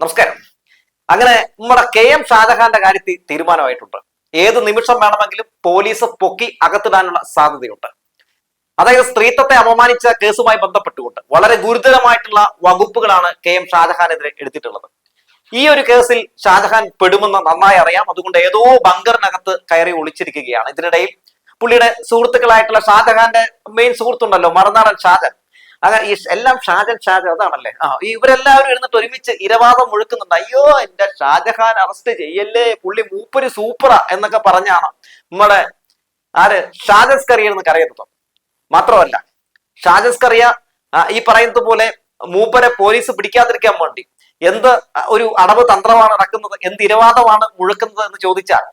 നമസ്കാരം. അങ്ങനെ നമ്മുടെ കെ എം ഷാജഹാന്റെ കാര്യത്തിൽ തീരുമാനമായിട്ടുണ്ട്. ഏത് നിമിഷം വേണമെങ്കിലും പോലീസ് പൊക്കി അകത്തിടാനുള്ള സാധ്യതയുണ്ട്. അതായത് സ്ത്രീത്വത്തെ അപമാനിച്ച കേസുമായി ബന്ധപ്പെട്ടുകൊണ്ട് വളരെ ഗുരുതരമായിട്ടുള്ള വകുപ്പുകളാണ് കെ എം ഷാജഹാനെതിരെ എടുത്തിട്ടുള്ളത്. ഈ ഒരു കേസിൽ ഷാജഹാൻ പെടുമെന്ന് നന്നായി അറിയാം. അതുകൊണ്ട് ഏതോ ബങ്കറിനകത്ത് കയറി ഒളിച്ചിരിക്കുകയാണ്. ഇതിനിടയിൽ പുള്ളിയുടെ സുഹൃത്തുക്കളായിട്ടുള്ള ഷാജഹാന്റെ മെയിൻ സുഹൃത്തുണ്ടല്ലോ മറുനാടൻ ഷാജൻ അങ്ങനെ ഈ എല്ലാം ഷാജൻ ഷാജൻ അതാണല്ലേ? ആ ഇവരെല്ലാവരും എഴുന്നിട്ട് ഒരുമിച്ച് ഇരവാദം മുഴുക്കുന്നുണ്ട്. അയ്യോ എന്റെ ഷാജഹാൻ അറസ്റ്റ് ചെയ്യല്ലേ? പുള്ളി മൂപ്പര് സൂപ്പറാ എന്നൊക്കെ പറഞ്ഞാണ് നമ്മുടെ ആര്? ഷാജസ്കറിയ എന്ന് കറിയുന്നത് മാത്രമല്ല ഷാജസ് കറിയ ഈ പറയുന്നത് പോലെ മൂപ്പരെ പോലീസ് പിടിക്കാതിരിക്കാൻ വേണ്ടി എന്ത് ഒരു അടവ് തന്ത്രമാണ് നടക്കുന്നത് എന്ത് ഇരവാദമാണ് മുഴക്കുന്നത് എന്ന് ചോദിച്ചാൽ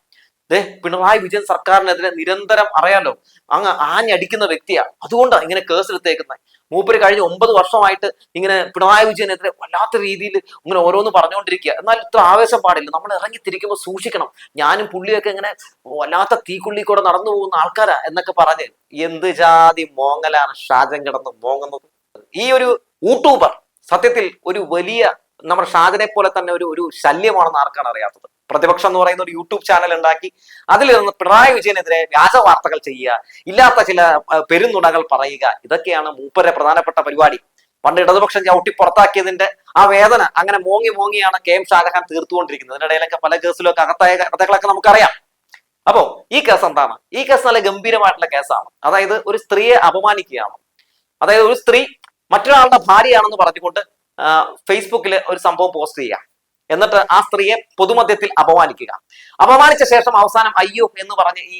ദേ പിണറായി വിജയൻ സർക്കാരിനെതിരെ നിരന്തരം അറിയാലോ അങ്ങ് ആഞ്ഞടിക്കുന്ന വ്യക്തിയാണ്. അതുകൊണ്ടാണ് ഇങ്ങനെ കേസ് എടുത്തേക്കുന്നത്. മൂപ്പര് കഴിഞ്ഞ ഒമ്പത് വർഷമായിട്ട് ഇങ്ങനെ പിണറായി വിജയനെതിരെ വല്ലാത്ത രീതിയിൽ ഇങ്ങനെ ഓരോന്ന് പറഞ്ഞുകൊണ്ടിരിക്കുക എന്നാൽ ഇത്ര ആവേശം പാടില്ല. നമ്മൾ ഇറങ്ങി തിരിക്കുമ്പോൾ സൂക്ഷിക്കണം. ഞാനും പുള്ളിയൊക്കെ ഇങ്ങനെ വല്ലാത്ത തീക്കുള്ളി കൂടെ നടന്നു പോകുന്ന ആൾക്കാരാ എന്നൊക്കെ പറഞ്ഞ് എന്ത് ജാതി മോങ്ങലാണ് ഷാജൻ കിടന്ന് മോങ്ങുന്നത്? ഈ ഒരു യൂട്യൂബർ സത്യത്തിൽ ഒരു വലിയ നമ്മുടെ ഷാജനെ പോലെ തന്നെ ഒരു ഒരു ശല്യമാണെന്ന് ആർക്കാണ് അറിയാത്തത്? പ്രതിപക്ഷം എന്ന് പറയുന്ന ഒരു യൂട്യൂബ് ചാനൽ ഉണ്ടാക്കി അതിൽ നിന്ന് പിണറായി വിജയനെതിരെ വ്യാജ വാർത്തകൾ ചെയ്യുക ഇല്ലാത്ത ചില പെരുന്നുണകൾ പറയുക ഇതൊക്കെയാണ് മൂപ്പരെ പ്രധാനപ്പെട്ട പരിപാടി. പണ്ട് ഇടതുപക്ഷം ചവിട്ടി പുറത്താക്കിയതിന്റെ ആ വേദന അങ്ങനെ മോങ്ങി മോങ്ങിയാണ് കെ എം ഷാജഹാൻ തീർത്തുകൊണ്ടിരിക്കുന്നത്. അതിനിടയിലൊക്കെ പല കേസിലൊക്കെ അകത്തായ കഥകളൊക്കെ നമുക്കറിയാം. അപ്പോ ഈ കേസ് എന്താണ്? ഈ കേസ് നല്ല ഗംഭീരമായിട്ടുള്ള കേസാണ്. അതായത് ഒരു സ്ത്രീയെ അപമാനിക്കുകയാണ്. അതായത് ഒരു സ്ത്രീ മറ്റൊരാളുടെ ഭാര്യയാണെന്ന് പറഞ്ഞുകൊണ്ട് ഫേസ്ബുക്കിൽ ഒരു സംഭവം പോസ്റ്റ് ചെയ്യുക. എന്നിട്ട് ആ സ്ത്രീയെ പൊതുമധ്യത്തിൽ അപമാനിക്കുക. അപമാനിച്ച ശേഷം അവസാനം അയ്യോ എന്ന് പറഞ്ഞ് ഈ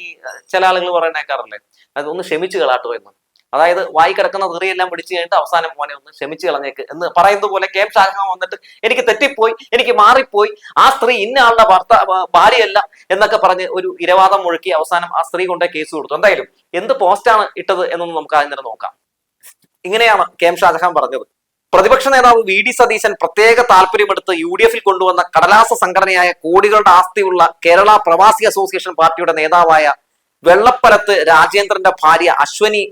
ചില ആളുകൾ പറയുന്നേക്കാറില്ലേ? അതൊന്ന് ക്ഷമിച്ചു കളാട്ടോ എന്ന്. അതായത് വായി കിടക്കുന്ന തെറിയെല്ലാം പിടിച്ചു കഴിഞ്ഞിട്ട് അവസാനം മോനെ ഒന്ന് ക്ഷമിച്ചു കളഞ്ഞേക്ക് എന്ന് പറയുന്നത് പോലെ കെ എം ഷാജഹാൻ വന്നിട്ട് എനിക്ക് തെറ്റിപ്പോയി എനിക്ക് മാറിപ്പോയി ആ സ്ത്രീ ഇന്ന ആളുടെ ഭർത്ത ഭാര്യയല്ല എന്നൊക്കെ പറഞ്ഞ് ഒരു ഇരവാദം മുഴുക്കി അവസാനം ആ സ്ത്രീ കൊണ്ടേ കേസ് കൊടുത്തു. എന്തായാലും എന്ത് പോസ്റ്റാണ് ഇട്ടത് എന്നൊന്ന് നമുക്ക് ആദ്യം നോക്കാം. ഇങ്ങനെയാണ് കെ എം ഷാജഹാൻ പറഞ്ഞത്. പ്രതിപക്ഷ നേതാവ് വി ഡി സതീശൻ പ്രത്യേക താല്പര്യമെടുത്ത് യു ഡി എഫിൽ കൊണ്ടുവന്ന കടലാസ സംഘടനയായ കോടികളുടെ ആസ്തിയുള്ള കേരള പ്രവാസി അസോസിയേഷൻ പാർട്ടിയുടെ നേതാവായ വെള്ളപ്പലത്ത് രാജേന്ദ്രന്റെ ഭാര്യ അശ്വനി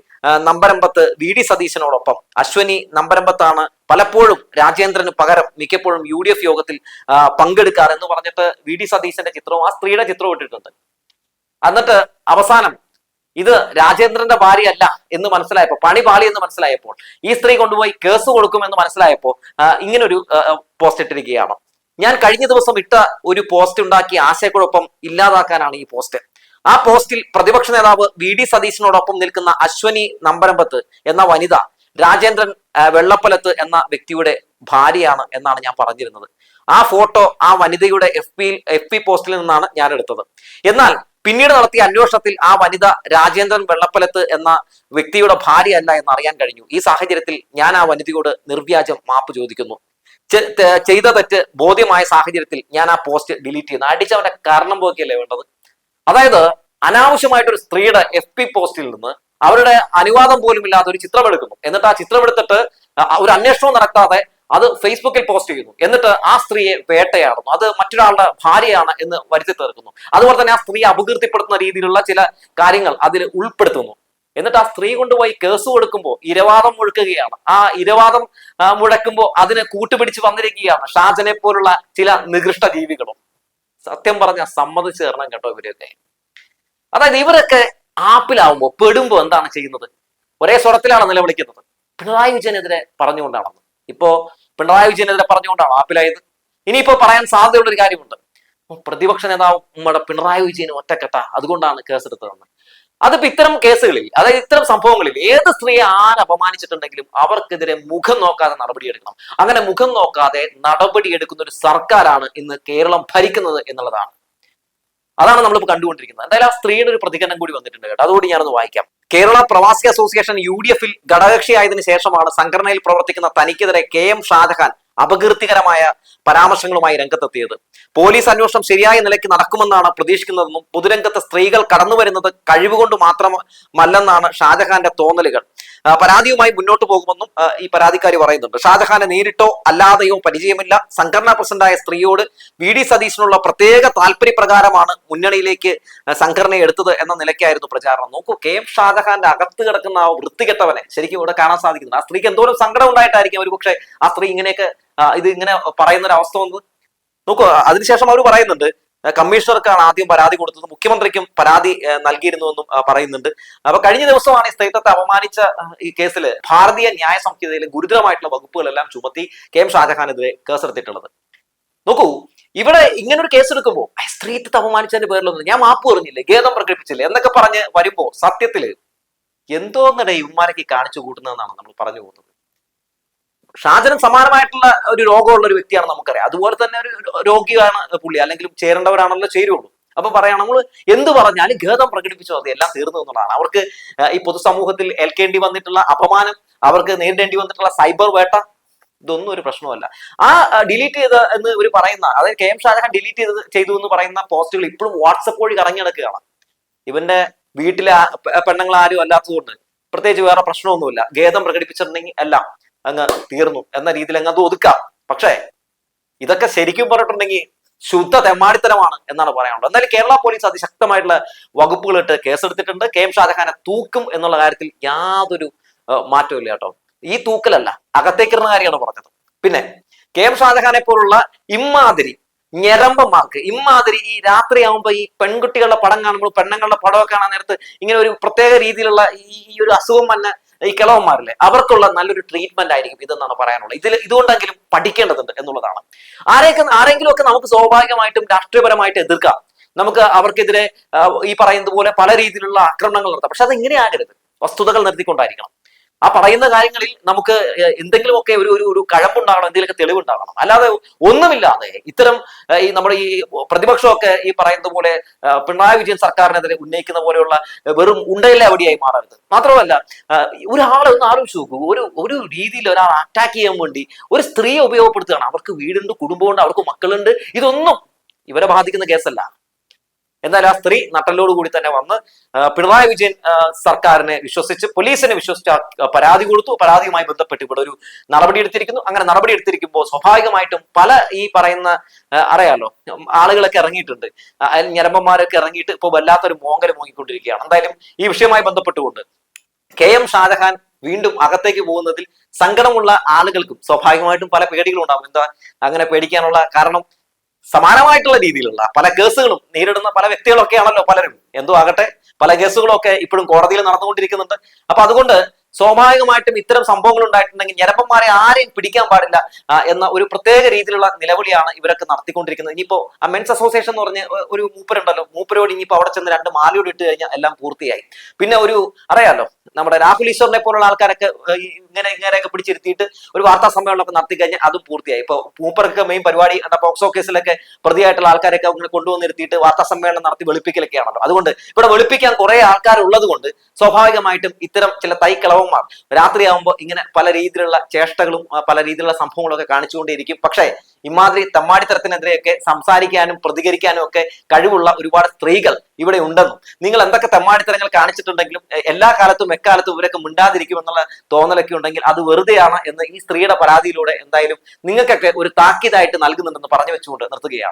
നമ്പരമ്പത്ത് വി ഡി സതീശനോടൊപ്പം. അശ്വനി നമ്പരമ്പത്താണ് പലപ്പോഴും രാജേന്ദ്രന് പകരം മിക്കപ്പോഴും യു ഡി എഫ് യോഗത്തിൽ പങ്കെടുക്കാറ് എന്ന് പറഞ്ഞിട്ട് വി ഡി സതീശന്റെ ചിത്രവും ആ സ്ത്രീയുടെ ചിത്രവും ഇട്ടിട്ടുണ്ട്. എന്നിട്ട് അവസാനം ഇത് രാജേന്ദ്രന്റെ ഭാര്യയല്ല എന്ന് മനസ്സിലായപ്പോൾ പണി പാളി എന്ന് മനസ്സിലായപ്പോൾ ഈ സ്ത്രീ കൊണ്ടുപോയി കേസ് കൊടുക്കുമെന്ന് മനസ്സിലായപ്പോൾ ഇങ്ങനൊരു പോസ്റ്റ് ഇട്ടിരിക്കുകയാണ്. ഞാൻ കഴിഞ്ഞ ദിവസം ഇട്ട ഒരു പോസ്റ്റ് ഉണ്ടാക്കി ആശയക്കുഴപ്പം ഇല്ലാതാക്കാനാണ് ഈ പോസ്റ്റ് ആ പോസ്റ്റിൽ പ്രതിപക്ഷ നേതാവ് വി ഡി സതീശനോടൊപ്പം നിൽക്കുന്ന അശ്വനി നമ്പരമ്പത്ത് എന്ന വനിത രാജേന്ദ്രൻ വെള്ളപ്പലത്ത് എന്ന വ്യക്തിയുടെ ഭാര്യയാണ് എന്നാണ് ഞാൻ പറഞ്ഞിരുന്നത്. ആ ഫോട്ടോ ആ വനിതയുടെ എഫ് പി എഫ് പി പോസ്റ്റിൽ നിന്നാണ് ഞാൻ എടുത്തത്. എന്നാൽ പിന്നീട് നടത്തിയ അന്വേഷണത്തിൽ ആ വനിത രാജേന്ദ്രൻ വെള്ളപ്പലത്ത് എന്ന വ്യക്തിയുടെ ഭാര്യയല്ല എന്ന് അറിയാൻ കഴിഞ്ഞു. ഈ സാഹചര്യത്തിൽ ഞാൻ ആ വനിതയോട് നിർവ്യാജം മാപ്പ് ചോദിക്കുന്നു. ചെയ്ത തെറ്റ് ബോധ്യമായ സാഹചര്യത്തിൽ ഞാൻ ആ പോസ്റ്റ് ഡിലീറ്റ് ചെയ്യുന്നു. അടിച്ചവന്റെ കാരണം പോക്കിയല്ലേ വേണ്ടത്? അതായത് അനാവശ്യമായിട്ടൊരു സ്ത്രീയുടെ എഫ് പി പോസ്റ്റിൽ നിന്ന് അവരുടെ അനുവാദം പോലും ഇല്ലാതെ ഒരു ചിത്രം എടുക്കുന്നു എന്നിട്ട് ആ ചിത്രം എടുത്തിട്ട് ഒരു അന്വേഷണവും നടത്താതെ അത് ഫേസ്ബുക്കിൽ പോസ്റ്റ് ചെയ്യുന്നു. എന്നിട്ട് ആ സ്ത്രീയെ വേട്ടയാടുന്നു. അത് മറ്റൊരാളുടെ ഭാര്യയാണ് എന്ന് വരുത്തി തീർക്കുന്നു. അതുപോലെ തന്നെ ആ സ്ത്രീയെ അപകീർത്തിപ്പെടുത്തുന്ന രീതിയിലുള്ള ചില കാര്യങ്ങൾ അതിൽ ഉൾപ്പെടുത്തുന്നു. എന്നിട്ട് ആ സ്ത്രീ കൊണ്ടുപോയി കേസ് കൊടുക്കുമ്പോൾ ഇരവാദം മുഴക്കുകയാണ്. ആ ഇരവാദം മുഴക്കുമ്പോൾ അതിനെ കൂട്ടുപിടിച്ച് വന്നിരിക്കുകയാണ് ഷാജനെ പോലുള്ള ചില നികൃഷ്ട ജീവികളും. സത്യം പറഞ്ഞ സമ്മതിച്ചു തരണം കേട്ടോ ഇവരെയൊക്കെ. അതായത് ഇവരൊക്കെ ആപ്പിലാവുമ്പോൾ പെടുമ്പോൾ എന്താണ് ചെയ്യുന്നത്? ഒരേ സ്വരത്തിലാണ് നിലവിളിക്കുന്നത്. പിണറായി വിജയനെതിരെ പറഞ്ഞുകൊണ്ടാണെന്ന്. ഇപ്പോ പിണറായി വിജയനെതിരെ പറഞ്ഞുകൊണ്ടാണ് ആപ്പിലായത്? ഇനിയിപ്പോ പറയാൻ സാധ്യതയുള്ള ഒരു കാര്യമുണ്ട് പ്രതിപക്ഷ നേതാവ് നമ്മുടെ പിണറായി വിജയന് ഒറ്റക്കെട്ട. അതുകൊണ്ടാണ് കേസെടുത്തതെന്ന് അതിപ്പോ ഇത്തരം കേസുകളിൽ അതായത് ഇത്തരം സംഭവങ്ങളിൽ ഏത് സ്ത്രീയെ ആര് അപമാനിച്ചിട്ടുണ്ടെങ്കിലും അവർക്കെതിരെ മുഖം നോക്കാതെ നടപടിയെടുക്കണം അങ്ങനെ മുഖം നോക്കാതെ നടപടിയെടുക്കുന്ന ഒരു സർക്കാരാണ് ഇന്ന് കേരളം ഭരിക്കുന്നത് എന്നുള്ളതാണ്. അതാണ് നമ്മളിപ്പോൾ കണ്ടുകൊണ്ടിരിക്കുന്നത്. എന്തായാലും ആ സ്ത്രീയുടെ ഒരു പ്രതികരണം കൂടി വന്നിട്ടുണ്ട് കേട്ടോ. അതുകൂടി ഞാനൊന്ന് വായിക്കാം. കേരള പ്രവാസി അസോസിയേഷൻ യു ഡി എഫിൽ ഘടകകക്ഷിയായതിനു ശേഷമാണ് സംഘടനയിൽ പ്രവർത്തിക്കുന്ന തനിക്കെതിരെ കെ എം ഷാജഹാൻ അപകീർത്തികരമായ പരാമർശങ്ങളുമായി രംഗത്തെത്തിയത്. പോലീസ് അന്വേഷണം ശരിയായ നിലയ്ക്ക് നടക്കുമെന്നാണ് പ്രതീക്ഷിക്കുന്നതെന്നും പൊതുരംഗത്ത് സ്ത്രീകൾ കടന്നുവരുന്നത് കഴിവുകൊണ്ട് മാത്രമല്ലെന്നാണ് ഷാജഹാന്റെ തോന്നലുകൾ. പരാതിയുമായി മുന്നോട്ട് പോകുമെന്നും ഈ പരാതിക്കാരി പറയുന്നുണ്ട്. ഷാജഹാനെ നേരിട്ടോ അല്ലാതെയോ പരിചയമില്ല. സംഘടനാ പ്രസിഡന്റായ സ്ത്രീയോട് വി. ഡി. സതീശനുള്ള പ്രത്യേക താല്പര്യപ്രകാരമാണ് മുന്നണിയിലേക്ക് സംഘടനയെ എടുത്തത് എന്ന നിലയ്ക്കായിരുന്നു പ്രചാരണം. നോക്കൂ കെ. എം. ഷാജഹാന്റെ അകത്ത് കിടക്കുന്ന ആ വൃത്തികെട്ടവനെ ശരിക്കും ഇവിടെ കാണാൻ സാധിക്കുന്നുണ്ട്. ആ സ്ത്രീക്ക് എന്തോരം സങ്കടം ഉണ്ടായിട്ടായിരിക്കും ഒരു പക്ഷേ ആ സ്ത്രീ ഇങ്ങനെയൊക്കെ ഇത് ഇങ്ങനെ പറയുന്ന ഒരു അവസ്ഥ വന്നത്. നോക്കൂ അതിനുശേഷം അവർ പറയുന്നുണ്ട് കമ്മീഷണർക്കാണ് ആദ്യം പരാതി കൊടുത്തത്. മുഖ്യമന്ത്രിക്കും പരാതി നൽകിയിരുന്നുവെന്നും പറയുന്നുണ്ട്. അപ്പൊ കഴിഞ്ഞ ദിവസമാണ് ഈ സ്ഥിരത്തെ അപമാനിച്ച ഈ കേസിൽ ഭാരതീയ ന്യായ സംഹിതയിലെ ഗുരുതരമായിട്ടുള്ള വകുപ്പുകളെല്ലാം ചുമത്തി കെ എം ഷാജഹാനെതിരെ കേസെടുത്തിട്ടുള്ളത്. നോക്കൂ ഇവിടെ ഇങ്ങനെ ഒരു കേസ് എടുക്കുമ്പോൾ സ്ത്രീത്വത്തെ അപമാനിച്ചതിന്റെ പേരിലൊന്നും ഞാൻ മാപ്പ് പറഞ്ഞില്ലേ? ഖേദം പ്രകടിപ്പിച്ചില്ലേ? എന്നൊക്കെ പറഞ്ഞ് വരുമ്പോ സത്യത്തിൽ എന്തോന്നിടെ ഇവന്മാരൊക്കെ കാണിച്ചു കൂട്ടുന്നതെന്നാണ് നമ്മൾ പറഞ്ഞു പോകുന്നത്. ഷാജനും സമാനമായിട്ടുള്ള ഒരു രോഗമുള്ള ഒരു വ്യക്തിയാണ് നമുക്കറിയാം. അതുപോലെ തന്നെ ഒരു രോഗിയാണ് പുള്ളി. അല്ലെങ്കിൽ ചേരേണ്ടവരാണല്ലോ ചേരുള്ളൂ. അപ്പൊ പറയാം നമ്മൾ എന്ത് പറഞ്ഞാലും ഖേദം പ്രകടിപ്പിച്ചു അത് എല്ലാം തീർന്നു എന്നുള്ളതാണ്. അവർക്ക് ഈ പൊതുസമൂഹത്തിൽ ഏൽക്കേണ്ടി വന്നിട്ടുള്ള അപമാനം അവർക്ക് നേരിടേണ്ടി വന്നിട്ടുള്ള സൈബർ വേട്ട ഇതൊന്നും ഒരു പ്രശ്നമല്ല ആ ഡിലീറ്റ് ചെയ്ത എന്ന് ഇവർ പറയുന്ന അതായത് കെ എം ഷാജഹാൻ ഡിലീറ്റ് ചെയ്ത് ചെയ്തു എന്ന് പറയുന്ന പോസ്റ്റുകൾ ഇപ്പോഴും വാട്സപ്പ് വഴി കറങ്ങി നടക്കുകയാണ്. ഇവന്റെ വീട്ടിലെ പെണ്ണുങ്ങൾ ആരും അല്ലാത്തതുകൊണ്ട് പ്രത്യേകിച്ച് വേറെ പ്രശ്നമൊന്നുമില്ല. ഖേദം പ്രകടിപ്പിച്ചിട്ടുണ്ടെങ്കിൽ എല്ലാം. അങ്ങ് തീർന്നു എന്ന രീതിയിൽ അങ്ങ് അത് ഒതുക്കാം. പക്ഷേ ഇതൊക്കെ ശരിക്കും പറഞ്ഞിട്ടുണ്ടെങ്കിൽ ശുദ്ധ തെമ്മാടിത്തരമാണ് എന്നാണ് പറയാനുള്ളത്. എന്നാലും കേരള പോലീസ് അതിശക്തമായിട്ടുള്ള വകുപ്പുകളിട്ട് കേസെടുത്തിട്ടുണ്ട്. കെ എം ഷാജഹാനെ തൂക്കും എന്നുള്ള കാര്യത്തിൽ യാതൊരു മാറ്റവുമില്ല കേട്ടോ. ഈ തൂക്കലല്ല അകത്തേക്കിരുന്ന കാര്യമാണ് പറഞ്ഞത്. പിന്നെ കെ എം ഷാജഹാനെ പോലുള്ള ഇമ്മാതിരി ഞരമ്പന്മാർക്ക് ഇമ്മാതിരി ഈ രാത്രിയാവുമ്പോ ഈ പെൺകുട്ടികളുടെ പടം കാണുമ്പോൾ പെണ്ണുങ്ങളുടെ പടമൊക്കെ കാണാൻ നേരത്ത് ഇങ്ങനെ ഒരു പ്രത്യേക രീതിയിലുള്ള ഈ ഒരു അസുഖം തന്നെ ഈ കിളവന്മാരില്ലേ അവർക്കുള്ള നല്ലൊരു ട്രീറ്റ്മെന്റ് ആയിരിക്കും ഇതെന്നാണ് പറയാനുള്ളത്. ഇതിൽ ഇതുകൊണ്ടെങ്കിലും പഠിക്കേണ്ടതുണ്ട് എന്നുള്ളതാണ്. ആരെയൊക്കെ ആരെങ്കിലും ഒക്കെ നമുക്ക് സ്വാഭാവികമായിട്ടും രാഷ്ട്രീയപരമായിട്ട് എതിർക്കാം. നമുക്ക് അവർക്കെതിരെ ഈ പറയുന്നത് പോലെ പല രീതിയിലുള്ള ആക്രമണങ്ങൾ നടത്താം. പക്ഷെ അത് ഇങ്ങനെ ആകരുത് വസ്തുതകൾ നിർത്തിക്കൊണ്ടായിരിക്കണം. ആ പറയുന്ന കാര്യങ്ങളിൽ നമുക്ക് എന്തെങ്കിലുമൊക്കെ ഒരു ഒരു ഒരു കഴമ്പുണ്ടാകണം എന്തെങ്കിലുമൊക്കെ തെളിവുണ്ടാകണം. അല്ലാതെ ഒന്നുമില്ലാതെ ഇത്തരം ഈ നമ്മുടെ ഈ പ്രതിപക്ഷമൊക്കെ ഈ പറയുന്നത് പോലെ പിണറായി വിജയൻ സർക്കാരിനെതിരെ ഉന്നയിക്കുന്ന പോലെയുള്ള വെറും ഉണ്ടയില്ല അവിടെയായി മാറരുത്. മാത്രമല്ല ഒരാളെ ഒന്ന് ആലോചിച്ച് നോക്കൂ. ഒരു ഒരു രീതിയിൽ ഒരാൾ അറ്റാക്ക് ചെയ്യാൻ വേണ്ടി ഒരു സ്ത്രീയെ ഉപയോഗപ്പെടുത്തുകയാണ്. അവർക്ക് വീടുണ്ട് കുടുംബമുണ്ട് അവർക്ക് മക്കളുണ്ട്. ഇതൊന്നും ഇവരെ ബാധിക്കുന്ന കേസല്ല. എന്നാൽ ആ സ്ത്രീ നട്ടലോട് കൂടി തന്നെ വന്ന് പിണറായി വിജയൻ സർക്കാരിനെ വിശ്വസിച്ച് പോലീസിനെ വിശ്വസിച്ച് പരാതി കൊടുത്തു. പരാതിയുമായി ബന്ധപ്പെട്ട് ഇവിടെ ഒരു നടപടി എടുത്തിരിക്കുന്നു. അങ്ങനെ നടപടി എടുത്തിരിക്കുമ്പോൾ സ്വാഭാവികമായിട്ടും പല ഈ പറയുന്ന അറിയാലോ ആളുകളൊക്കെ ഇറങ്ങിയിട്ടുണ്ട്. ഞരമ്പന്മാരൊക്കെ ഇറങ്ങിയിട്ട് ഇപ്പോൾ വല്ലാത്തൊരു മോങ്കൽ മോങ്ങിക്കൊണ്ടിരിക്കുകയാണ്. എന്തായാലും ഈ വിഷയവുമായി ബന്ധപ്പെട്ടുകൊണ്ട് കെ എം ഷാജഹാൻ വീണ്ടും അകത്തേക്ക് പോകുന്നതിൽ സങ്കടമുള്ള ആളുകൾക്കും സ്വാഭാവികമായിട്ടും പല പേടികളും ഉണ്ടാവും എന്താ അങ്ങനെ പേടിക്കാനുള്ള കാരണം സമാനമായിട്ടുള്ള രീതിയിലുള്ള പല കേസുകളും നേരിടുന്ന പല വ്യക്തികളൊക്കെയാണല്ലോ പലരും. എന്തോ ആകട്ടെ പല കേസുകളൊക്കെ ഇപ്പോഴും കോടതിയിൽ നടന്നുകൊണ്ടിരിക്കുന്നുണ്ട്. അപ്പൊ അതുകൊണ്ട് സ്വാഭാവികമായിട്ടും ഇത്തരം സംഭവങ്ങൾ ഉണ്ടായിട്ടുണ്ടെങ്കിൽ ഞരമ്പന്മാരെ ആരെയും പിടിക്കാൻ പാടില്ല എന്ന ഒരു പ്രത്യേക രീതിയിലുള്ള നിലവിളിയാണ് ഇവരൊക്കെ നടത്തിക്കൊണ്ടിരിക്കുന്നത്. ഇനിയിപ്പോ ആ മെൻസ് അസോസിയേഷൻ എന്ന് പറഞ്ഞ ഒരു മൂപ്പരുണ്ടല്ലോ. മൂപ്പരോട് ഇനിയിപ്പോ അവിടെ ചെന്ന് രണ്ട് മാലയോട് ഇട്ട് കഴിഞ്ഞാൽ എല്ലാം പൂർത്തിയായി. പിന്നെ ഒരു അറിയാലോ നമ്മുടെ രാഹുൽ ഈശ്വറിനെ പോലുള്ള ആൾക്കാരൊക്കെ ഇങ്ങനെ ഇങ്ങനെയൊക്കെ പിടിച്ചിരുത്തിയിട്ട് ഒരു വാർത്താ സമ്മേളനമൊക്കെ നടത്തി കഴിഞ്ഞാൽ അതും പൂർത്തിയായി. ഇപ്പൊ മൂപ്പർക്ക് മെയിൻ പരിപാടി പോക്സോ കേസിലൊക്കെ പ്രതിയായിട്ടുള്ള ആൾക്കാരൊക്കെ അങ്ങനെ കൊണ്ടുവന്നിരുത്തിയിട്ട് വാർത്താ സമ്മേളനം നടത്തി വെളുപ്പിക്കലൊക്കെയാണല്ലോ. അതുകൊണ്ട് ഇവിടെ വെളുപ്പിക്കാൻ കുറെ ആൾക്കാർ ഉള്ളത് കൊണ്ട് സ്വാഭാവികമായിട്ടും ഇത്തരം ചില തൈക്കിളവന്മാർ രാത്രിയാവുമ്പോൾ ഇങ്ങനെ പല രീതിയിലുള്ള ചേഷ്ടകളും പല രീതിയിലുള്ള സംഭവങ്ങളും ഒക്കെ കാണിച്ചുകൊണ്ടേയിരിക്കും പക്ഷേ ഇമാതിരി തെമ്മാടിത്തരത്തിനെതിരെയൊക്കെ സംസാരിക്കാനും പ്രതികരിക്കാനും ഒക്കെ കഴിവുള്ള ഒരുപാട് സ്ത്രീകൾ ഇവിടെ ഉണ്ടെന്നും നിങ്ങൾ എന്തൊക്കെ തെമ്മാടിത്തരങ്ങൾ കാണിച്ചിട്ടുണ്ടെങ്കിലും എല്ലാ കാലത്തും എക്കാലത്തും ഇവരൊക്കെ മിണ്ടാതിരിക്കും എന്നുള്ള തോന്നലൊക്കെ ഉണ്ടെങ്കിൽ അത് വെറുതെയാണ് എന്ന് ഈ സ്ത്രീയുടെ പരാതിയിലൂടെ എന്തായാലും നിങ്ങൾക്കൊക്കെ ഒരു താക്കീതായിട്ട് നൽകുന്നുണ്ടെന്ന് പറഞ്ഞു വെച്ചുകൊണ്ട് നിർത്തുകയാണ്.